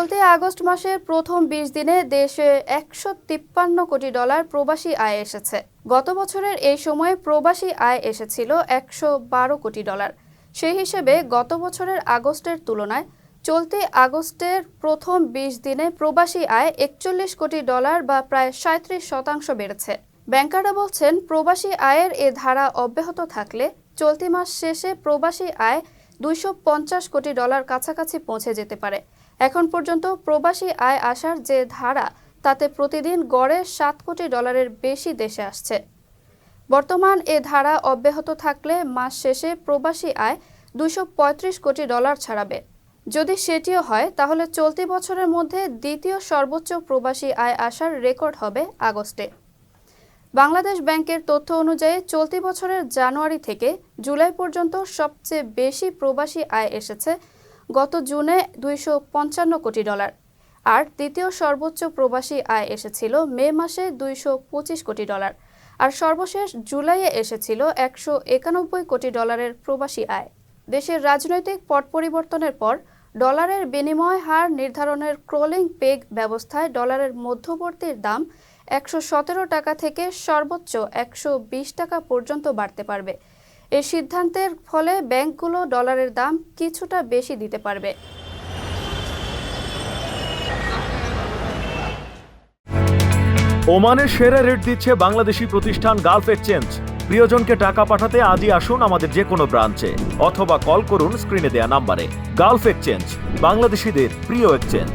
চলতি আগস্ট মাসের প্রথম বিশ দিনে দেশে একশো তিপ্পান্ন কোটি ডলার প্রবাসী আয় এসেছে। গত বছরের এই সময়ে প্রবাসী আয় এসেছিল একশো বারো কোটি ডলার। সেই হিসেবে গত বছরের আগস্টের তুলনায় চলতি আগস্টের প্রথম বিশ দিনে প্রবাসী আয় একচল্লিশ কোটি ডলার বা প্রায় সাঁত্রিশ শতাংশ বেড়েছে। ব্যাংকাররা বলছেন, প্রবাসী আয়ের এ ধারা অব্যাহত থাকলে চলতি মাস শেষে প্রবাসী আয় দুইশো পঞ্চাশ কোটি ডলার কাছাকাছি পৌঁছে যেতে পারে। এখন পর্যন্ত প্রবাসী আয় আসার যে ধারা, তাতে প্রতিদিন গড়ে সাত কোটি ডলারের বেশি দেশে আসছে। বর্তমান এ ধারা অব্যাহত থাকলে মাস শেষে প্রবাসী আয় দুশো কোটি ডলার ছাড়াবে। যদি সেটিও হয়, তাহলে চলতি বছরের মধ্যে দ্বিতীয় সর্বোচ্চ প্রবাসী আয় আসার রেকর্ড হবে আগস্টে। বাংলাদেশ ব্যাংকের তথ্য অনুযায়ী, চলতি বছরের জানুয়ারি থেকে জুলাই পর্যন্ত সবচেয়ে বেশি প্রবাসী আয় এসেছে গত জুনে দুইশো পঞ্চান্ন কোটি ডলার। আর দ্বিতীয় সর্বোচ্চ প্রবাসী আয় এসেছিল মে মাসে দুইশো পঁচিশ কোটি ডলার। আর সর্বশেষ জুলাইয়ে এসেছিল একশো একানব্বই কোটি ডলারের প্রবাসী আয়। দেশের রাজনৈতিক পট পরিবর্তনের পর ডলারের বিনিময় হার নির্ধারণের ক্রোলিং পেগ ব্যবস্থায় ডলারের মধ্যবর্তীর দাম একশো সতেরো টাকা থেকে সর্বোচ্চ একশো বিশ টাকা পর্যন্ত বাড়তে পারবে। এই সিদ্ধান্তের ফলে ব্যাংকগুলো ডলারের দাম কিছুটা বেশি দিতে পারবে। ওমানের সেরা রেট দিচ্ছে বাংলাদেশি প্রতিষ্ঠান গালফ এক্সচেঞ্জ। প্রিয়জনকে টাকা পাঠাতে আজই আসুন আমাদের যে কোনো ব্রাঞ্চে, অথবা কল করুন স্ক্রিনে দেয়া নাম্বারে। গালফ এক্সচেঞ্জ, বাংলাদেশিদের প্রিয় এক্সচেঞ্জ।